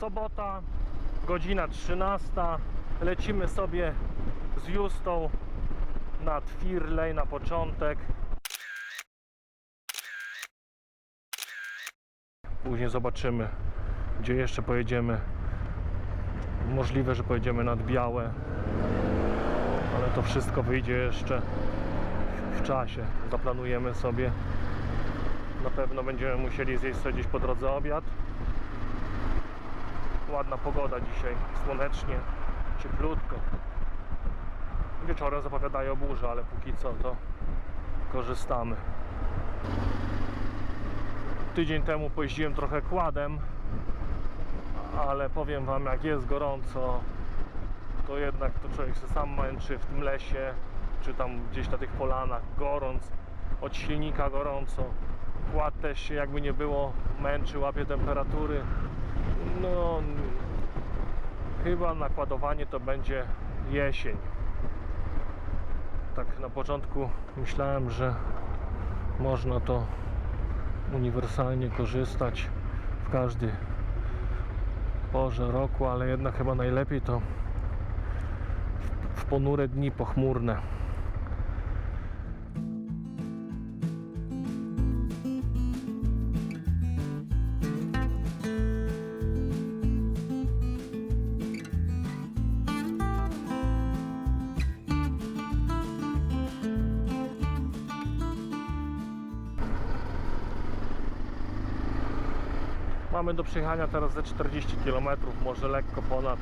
sobota, godzina 13. Lecimy sobie z Justą nad Firlej na początek. Później zobaczymy, gdzie jeszcze pojedziemy. Możliwe, że pojedziemy nad Białe, ale to wszystko wyjdzie jeszcze w czasie. Zaplanujemy sobie. Na pewno będziemy musieli zjeść sobie gdzieś po drodze obiad. Ładna pogoda dzisiaj, słonecznie, cieplutko. Wieczorem zapowiadają burzę, ale póki co to korzystamy. Tydzień temu pojeździłem trochę kładem, ale powiem Wam, jak jest gorąco, to jednak to człowiek się sam męczy w tym lesie, czy tam gdzieś na tych polanach, gorąc, od silnika gorąco. Kład też się jakby nie było męczy, łapie temperatury. No, chyba nakładowanie to będzie jesień. Tak na początku myślałem, że można to uniwersalnie korzystać w każdy porze roku, ale jednak chyba najlepiej to w, ponure dni pochmurne. Mamy do przejechania teraz ze 40 km, może lekko ponad.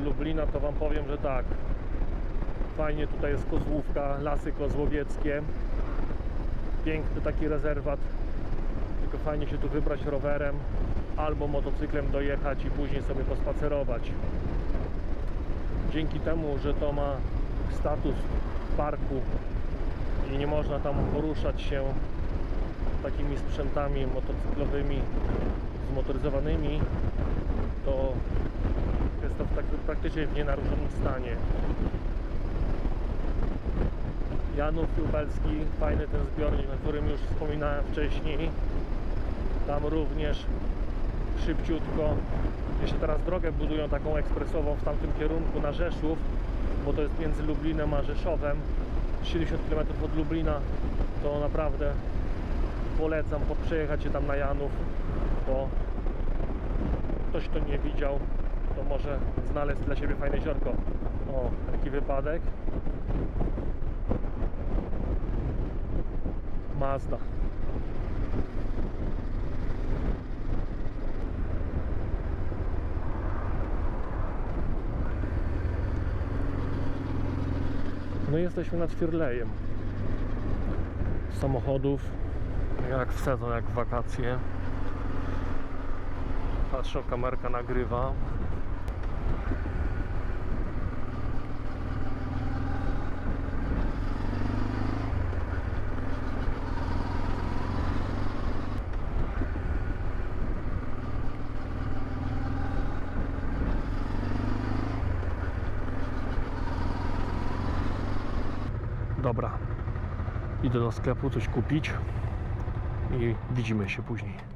Lublina to Wam powiem, że tak. Fajnie tutaj jest Kozłówka, Lasy Kozłowieckie. Piękny taki rezerwat. Tylko fajnie się tu wybrać rowerem albo motocyklem dojechać i później sobie pospacerować. Dzięki temu, że to ma status parku i nie można tam poruszać się takimi sprzętami motocyklowymi, zmotoryzowanymi, to jest to w tak, praktycznie w nienaruszonym stanie. Janów Lubelski, fajny ten zbiornik, o którym już wspominałem wcześniej. Tam również szybciutko. Jeszcze teraz drogę budują taką ekspresową w tamtym kierunku na Rzeszów, bo to jest między Lublinem a Rzeszowem. 70 km od Lublina to naprawdę polecam po- przejechać się tam na Janów, bo ktoś to nie widział, to może znaleźć dla siebie fajne ziorko. O, taki wypadek. Mazda. No jesteśmy nad Firlejem. Samochodów jak w sezon, jak w wakacje. Patrzę, kamerka nagrywa. Dobra. Idę do sklepu coś kupić i widzimy się później.